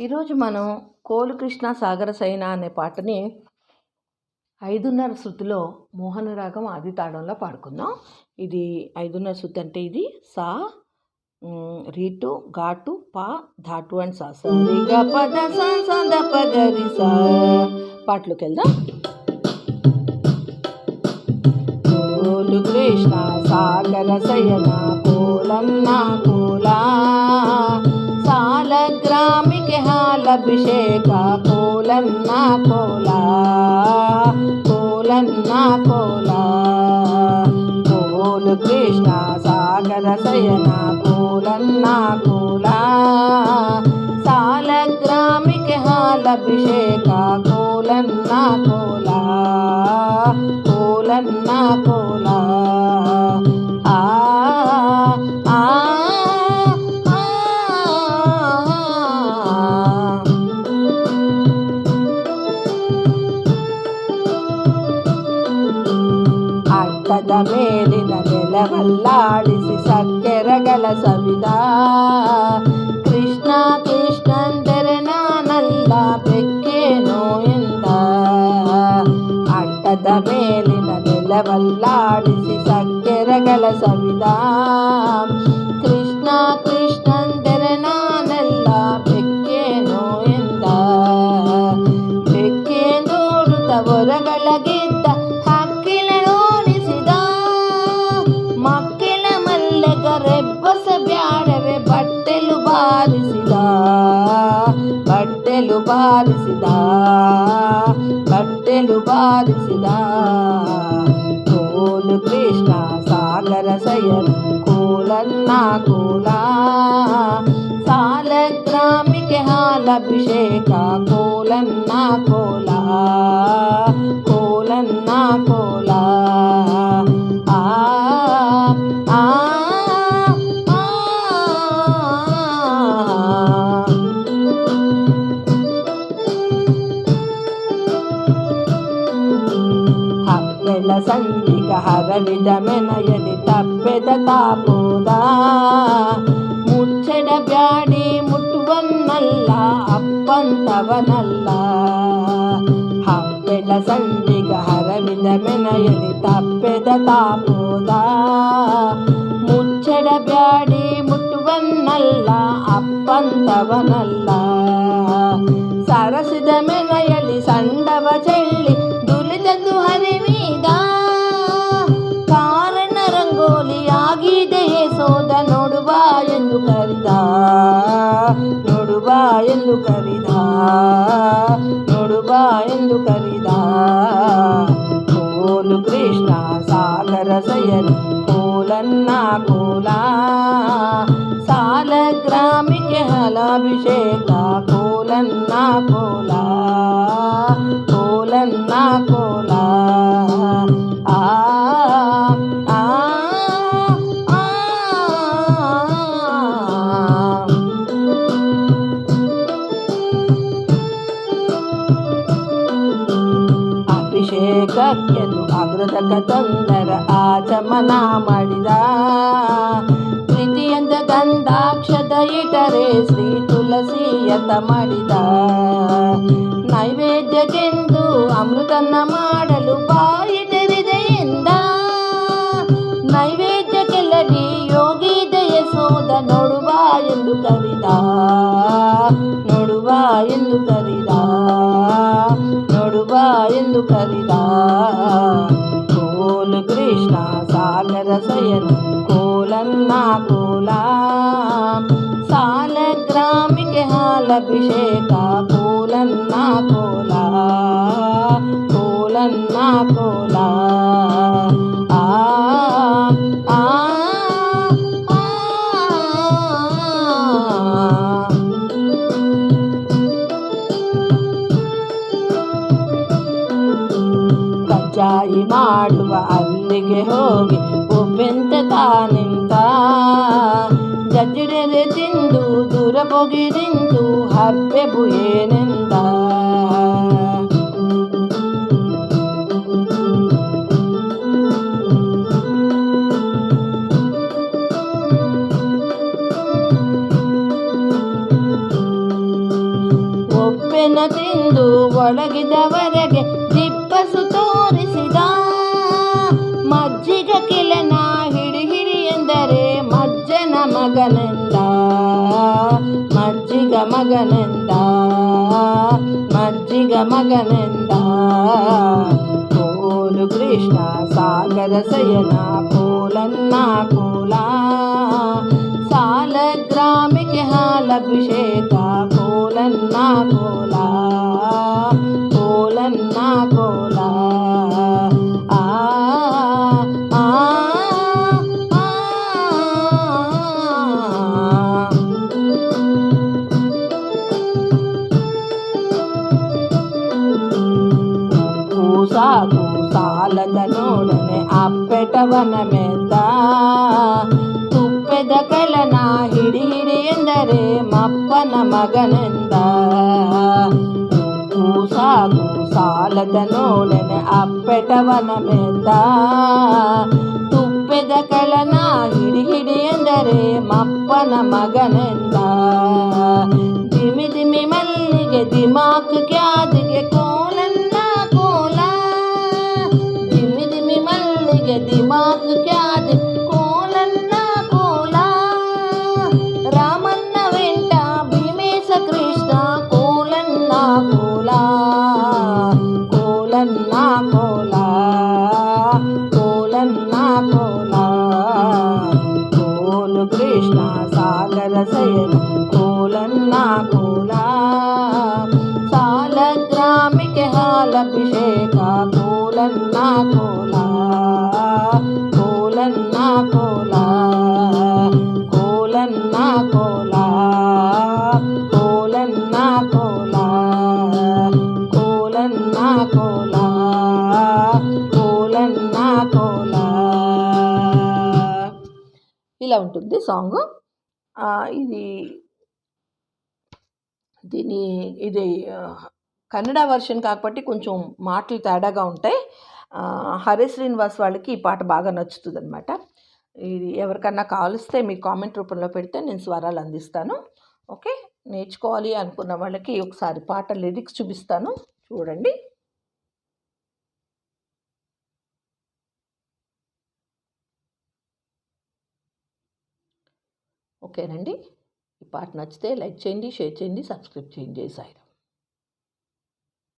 ఈరోజు మనం కోలు కృష్ణ సాగర సైన అనే పాటని ఐదున్నర శృతిలో మోహన రాగం ఆది తాళంలో పాడుకుందాం. ఇది ఐదున్నర శృతి అంటే ఇది సా రీటు ఘాటు పా ధాటు అండ్ సా. సరిగా పద సా పాటలోకి వెళ్దాం. కోలు కృష్ణ సాగర శయన కోలన్న కోలా సాలగ్రామికి హాలభిషేక కోలన్న కోలా కోలన్న కోలా కోలు కృష్ణ సాగర శయన కోలన్న కోలా సాలగ్రామికి హాలభిషేక కోలన్న కోలా కోలన్న కోలా ಅಡ್ಡದ ಮೇಲಿನ ನೆಲವಲ್ಲಾಳಿಸಿ ಸಕ್ಕೆರಗಳ ಸವಿದ ಬಟ್ಟೆಲು ಬಾರಿಸಿದ ಬಟ್ಟೆಲು ಬಾರಿಸಿದ ಕೋಲು ಕೃಷ್ಣ ಸಾಗರ ಸಯನ್ ಕೋಲನ್ನ ಕೋಲ ಸಾಲಗ್ರಾಮಿಗೆ ಹಾಲಭಿಷೇಕ ಕೋಲನ್ನ ಕೋಲ ಸಂಧಿಗ ಎಲ್ಲಿ ತಪ್ಪೆದ ತಾಪೋದ. ಮುಚ್ಚಡ ಬ್ಯಾಡಿ ಮುಟ್ಟುವನ್ನಲ್ಲ, ಅಪ್ಪಂತವನಲ್ಲ. ಹಬ್ಬೆಳ ಸಂಡಿಗ ಹರವಿದ ಮೆನಯಲಿ ತಪ್ಪೆದ ತಾಪೋದ. ಮುಚ್ಚಡ ಬ್ಯಾಡಿ ಮುಟ್ಟುವನ್ನಲ್ಲ, ಅಪ್ಪಂತವನಲ್ಲ. ಸರಸಿದ ಮೆನಯಲಿ ಆಗಿದೆ ಸೋದ ನೋಡುವ ಎಂದು ಕರಿದ ನೋಡುವ ಎಂದು ಕರಿದ ನೋಡುವ ಎಂದು ಕರಿದ ಕೋಲು ಕೃಷ್ಣ ಸಾಗರ ಸಯನ್ ಕೋಲನ್ನ ಕೋಲ ಸಾಲಗ್ರಾಮಿಗೆ ಹಲಾಭಿಷೇಕ ಕೋಲನ್ನ ಕೋಲ ಕೋಲನ್ನ ಕೋಲ ಅಗ್ರದಕ ತೊಂದರ ಆಚಮನ ಮಾಡಿದ. ಪ್ರೀತಿಯಂದ ಗಂಧಾಕ್ಷದ ಇಟರೆ ಶ್ರೀ ತುಳಸಿಯತ ಮಾಡಿದ. ನೈವೇದ್ಯಕ್ಕೆಂದು ಅಮೃತನ್ನ ಮಾಡಲು ಬಾಯಿ ತೆರೆದೆ ಎಂದ. ನೈವೇದ್ಯಕ್ಕೆಲ್ಲಡಿ ಯೋಗಿ ದಯ ಸೋದ ನೋಡುವ ಎಂದು ಕರಿದ ನೋಡುವ ಎಂದು ಕರಿದ ನೋಡುವ ಎಂದು ಕರಿದ यन् कोलन्ना कोला सालग्रामिकहालभिषेक ಊರಿಗೆ ಹೋಗಿ ಉಪ್ಪೆಂತ ತಾನಿಂತ? ಜಜ್ಜಿಡೆದೆ ತಿಂದು ದೂರ ಪೊಗಿರಿಂದು ಹಬ್ಬೆಬು ಏನೆಂದ ಒಪ್ಪೆನ ತಿಂದು ಒಳಗಿದವರೆಗೆ ಕಿಲನ ಹಿಡಿ ಹಿಡಿ ಎಂದರೆ ಮಜ್ಜನ ಮಗನೆಂದ ಮಜ್ಜಿಗ ಮಗನೆಂದ ಮಜ್ಜಿಗ ಮಗನೆಂದ ಕೋಲು ಕೃಷ್ಣ ಸಾಗರ ಸಯನ ಕೋಲನ್ನ ಕೋಲ ಸಾಲಗ್ರಾಮಿಗೆ ಹಾಲಭಿಷೇಕ ಕೋಲನ್ನ ಕೋಲ ಕೋಲನ್ನ ಕೋಲ ಸಾಲದ ನೋಡನೆ ಅಪ್ಪೆಟವನ ಮೆದ್ದ ತುಪ್ಪೆದ ಕಳನ ಹಿಡಿ ಹಿಡಿ ಎಂದರೆ ಮಪ್ಪನ ಮಗನೆಂದ ಕೂಸಾಕು ಸಾಲದ ನೋಡನೆ ಅಪ್ಪೆಟವನ ಮೆದ್ದ ತುಪ್ಪೆದ ಕಳನ ಹಿಡಿ ಹಿಡಿ ಎಂದರೆ ಮಪ್ಪನ ಮಗನೆಂದ ದಿಮಿ ದಿಮಿ ಮಲ್ಲಿಗೆ ದಿಮಾಕ್ ಕ್ಯಾದಿಗೆ ಕೋಲನ್ನ కోలా కోలన్న కోలా. కోలు కృష్ణ సాగర శయన కోలన్న కోలా. సాల గ్రామిక హాలభిషేక కోలన్న కోలా. కోలన్న కోలా. ఇలా ఉంటుంది సాంగ్. ఇది దీని ఇది కన్నడ వర్షన్ కాబట్టి కొంచెం మాటలు తేడాగా ఉంటాయి. హరి శ్రీనివాస్ వాళ్ళకి ఈ పాట బాగా నచ్చుతుంది అనమాట ఇది ఎవరికన్నా కావలిస్తే మీ కామెంట్ రూపంలో పెడితే నేను స్వరాలు అందిస్తాను. ఓకే? నేర్చుకోవాలి అనుకున్న వాళ్ళకి ఒకసారి పాట లిరిక్స్ చూపిస్తాను. చూడండి. ఓకేనండి. ఈ పాట నచ్చితే లైక్ చేయండి షేర్ చేయండి సబ్స్క్రైబ్ చేయండి. జై సాయిరామ్.